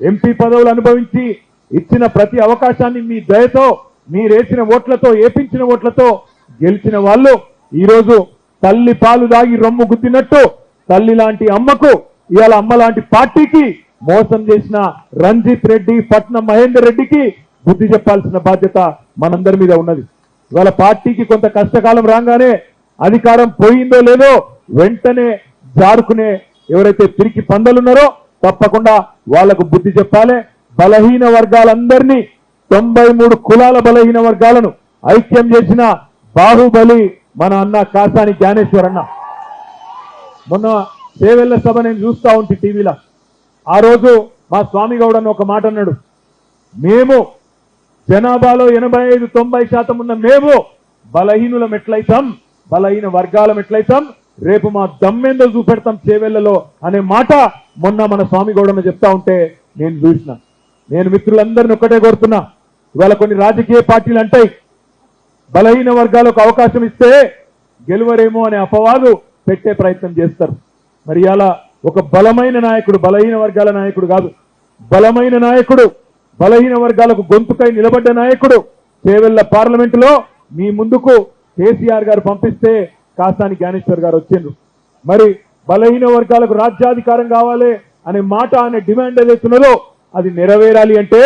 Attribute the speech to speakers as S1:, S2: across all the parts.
S1: MP పదవులు అనుభవించి ఇచ్చిన ప్రతి అవకాశాన్ని మీ దయతో మీరేసిన ఓట్లతో ఏపించిన ఓట్లతో గెలిచిన వాళ్ళు ఈరోజు తల్లి పాలు దాగి రొమ్ము గుద్దినట్టు తల్లి లాంటి అమ్మకు ఇవాళ అమ్మ లాంటి పార్టీకి మోసం చేసిన రంజిత్ రెడ్డి పట్నం మహేందర్ రెడ్డికి బుద్ధి చెప్పాల్సిన బాధ్యత మనందరి మీద ఉన్నది. ఇవాళ పార్టీకి కొంత కష్టకాలం రాగానే అధికారం పోయిందో లేదో వెంటనే జారుకునే ఎవరైతే తిరిగి పందలున్నారో తప్పకుండా వాళ్ళకు బుద్ధి చెప్పాలి. బలహీన వర్గాలందరినీ తొంభై మూడు కులాల బలహీన వర్గాలను ఐక్యం చేసిన బాహుబలి మన అన్న కాసాని జ్ఞానేశ్వర్ అన్న. మొన్న సేవెళ్ళ సభ నేను చూస్తా ఉంటే టీవీలో. ఆ రోజు మా స్వామి గౌడ్ ఒక మాట అన్నాడు. మేము జనాభాలో ఎనభై ఐదు తొంభై శాతం ఉన్న మేము బలహీనులం ఎట్లయితాం? బలహీన వర్గాలం ఎట్లయితాం? రేపు మా దమ్మెందో చూపెడతాం చేవెళ్ళలో అనే మాట మొన్న మన స్వామి గౌడన్న చెప్తా ఉంటే నేను చూసిన. నేను మిత్రులందరిని ఒక్కటే కోరుతున్నా. ఇవాళ కొన్ని రాజకీయ పార్టీలు అంటాయి. బలహీన వర్గాలకు అవకాశం ఇస్తే గెలువరేమో అనే అపవాదు పెట్టే ప్రయత్నం చేస్తారు. మరి అలా ఒక బలమైన నాయకుడు బలహీన వర్గాల నాయకుడు కాదు. బలమైన నాయకుడు బలహీన వర్గాలకు గొంతుకై నిలబడ్డ నాయకుడు చేవెళ్ళ పార్లమెంటులో మీ ముందుకు కేసీఆర్ గారు పంపిస్తే కాసాని జ్ఞానేశ్వర్ గారు వచ్చిండ్రు మరి బలహీన వర్గాలకు రాజ్యాధికారం కావాలి అనే మాట అనే డిమాండ్ ఏదైతున్నదో అది నెరవేరాలి అంటే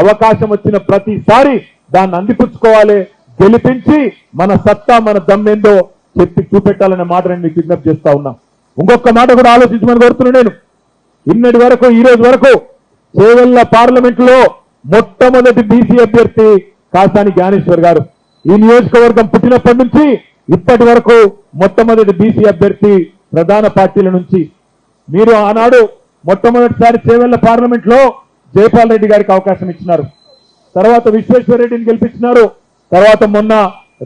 S1: అవకాశం వచ్చిన ప్రతిసారి దాన్ని అందిపుచ్చుకోవాలి. గెలిపించి మన సత్తా మన దమ్మేందో చెప్పి చూపెట్టాలనే మాట నేను మీకు విజ్ఞప్తి చేస్తా ఉన్నా. ఇంకొక మాట కూడా ఆలోచించమని కోరుతున్నా నేను. ఇన్నటి వరకు ఈ రోజు వరకు చేవెళ్ళ పార్లమెంట్లో మొట్టమొదటి బీసీ అభ్యర్థి కాసాని జ్ఞానేశ్వర్ గారు. ఈ నియోజకవర్గం పుట్టినప్పటి నుంచి ఇప్పటి వరకు మొట్టమొదటి బీసీ అభ్యర్థి ప్రధాన పార్టీల నుంచి. మీరు ఆనాడు మొట్టమొదటిసారి చేవెళ్ళ పార్లమెంట్లో రెడ్డి గారికి అవకాశం ఇచ్చినారు. తర్వాత విశ్వేశ్వర రెడ్డిని గెలిపించినారు. తర్వాత మొన్న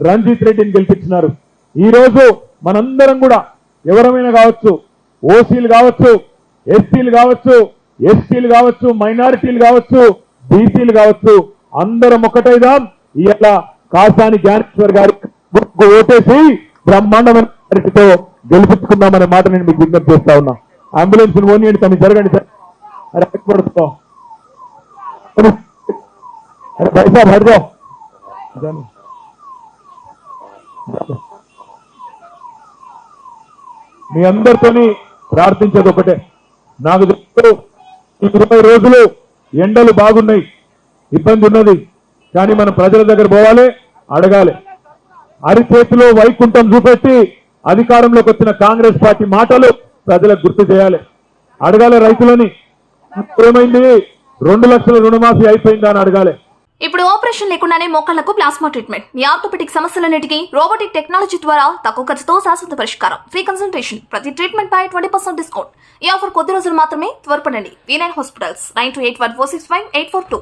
S1: రంజిత్ రెడ్డిని గెలిపించినారు. ఈ రోజు మనందరం కూడా ఎవరమైనా కావచ్చు ఓసీలు కావచ్చు ఎస్సీలు కావచ్చు ఎస్టీలు కావచ్చు మైనారిటీలు కావచ్చు బీసీలు కావచ్చు అందరం ఒకటైదాం. ఇవాళ కాసాని జ్ఞానేశ్వర్ గారి ఓటేసి బ్రహ్మాండమైన గెలిపించుకుందామనే మాట నేను మీకు విజ్ఞప్తి చేస్తా ఉన్నా. అంబులెన్స్ పోనీయండి తను జరగండి సార్. పడుతున్నాం అరే హరిదో మీ అందరితోని ప్రార్థించేది ఒకటే. నాకు చెప్తూ ఇరవై రోజులు ఎండలు బాగున్నాయి ఇబ్బంది ఉన్నది కానీ మనం ప్రజల దగ్గర పోవాలి అడగాలి. అరిచేతిలో వైకుంఠం చూపెట్టి అధికారంలోకి వచ్చిన కాంగ్రెస్ పార్టీ మాటలు ప్రజలకు గుర్తు చేయాలి. అడగాలి రైతులని. ఏమైంది రెండు లక్షల రుణమాఫీ అయిపోయిందా అని అడగాలి.
S2: ఇప్పుడు ఆపరేషన్ లేకుండానే మోకాళ్ళకు ప్లాస్మా ట్రీట్మెంట్. మీ ఆర్థోపెటిక్ సమస్యలన్నిటికీ రోబోటిక్ టెక్నాలజీ ద్వారా తక్కువ ఖర్చుతో శాశ్వత పరిష్కారం. ఫ్రీ కన్సల్టేషన్ ప్రతి ట్రీట్మెంట్ పై ట్వంటీ పర్సెంట్ డిస్కౌంట్ ఈ ఆఫర్ కొద్ది రోజులు మాత్రమే త్వరపడండి. V nine hospitals nine two eight one four six five eight four two